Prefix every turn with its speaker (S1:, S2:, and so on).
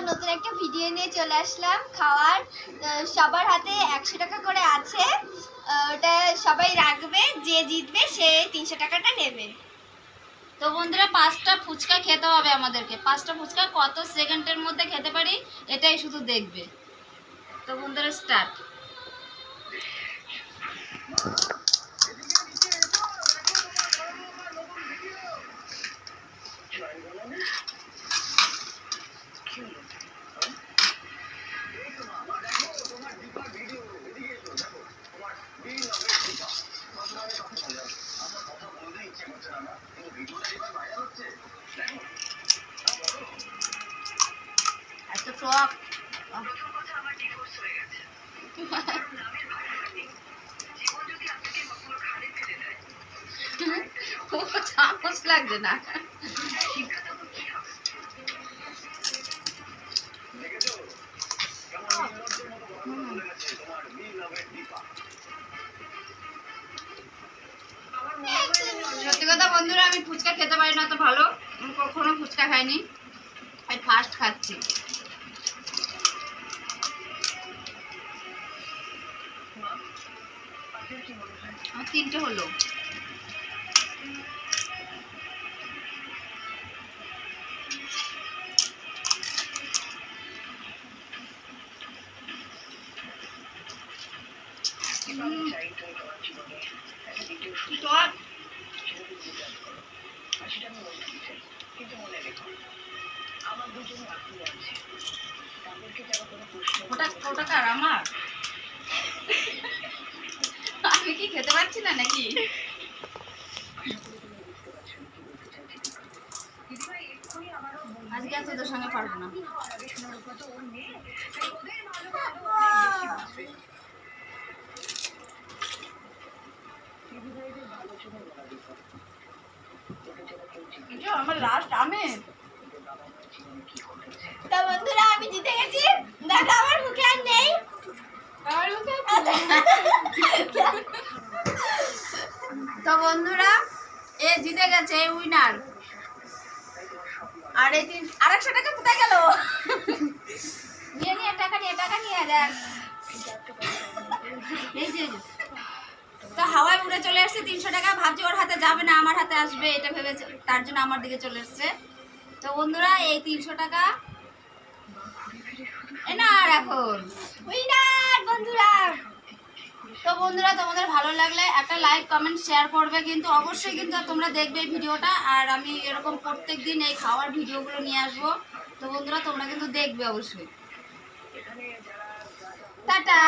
S1: আবার নতুন একটা ভিডিও নিয়ে চলে আসলাম। খাওয়ার সবার হাতে একশো টাকা করে আছে। ওটা সবাই রাখবে, যে জিতবে সে তিনশো টাকাটা নেবে।
S2: তো বন্ধুরা, পাঁচটা ফুচকা খেতে হবে আমাদেরকে। পাঁচটা ফুচকা কত সেকেন্ডের মধ্যে খেতে পারি, এটাই শুধু দেখবে। তো বন্ধুরা স্টার্ট লাগছে না। সত্যি কথা বন্ধুরা, আমি ফুচকা খেতে পারি না, তো ভালো। কখনো ফুচকা খাইনি। আমি ফার্স্ট খাচ্ছি। তিনটে হলো। ওটা ওটা কার? আমার আমি কি খেতে পারছি না নাকি আজকে আর তোদের সঙ্গে পারব না। আমার লাস্ট আমি
S1: তা বন্ধুরা আমি জিতে গেছি দেখো আমার মুখে আর নেই
S2: তো বন্ধুরা, এ জিতে গেছে এই উইনার আর এই তিন আর একশো টাকা কোথায় গেল? নিয়ে নিয়ে, টাকা নিয়ে টাকা নিয়ে, দেখ। তো হাওয়ায় উড়ে চলে আসছে তিনশো টাকা। ভাবছি ওর হাতে যাবে না, আমার হাতে আসবে, এটা ভেবে তার জন্য আমার দিকে চলে এসছে। তো বন্ধুরা, এই তিনশো টাকা। এ আর এখন
S1: বন্ধুরা,
S2: তোমাদের ভালো লাগলে একটা লাইক কমেন্ট শেয়ার করবে কিন্তু অবশ্যই কিন্তু তোমরা দেখবে ভিডিওটা। আর আমি এরকম প্রত্যেক দিন এই খাওয়ার ভিডিওগুলো নিয়ে আসব। তো বন্ধুরা, তোমরা কিন্তু দেখবে অবশ্যই। টাটা!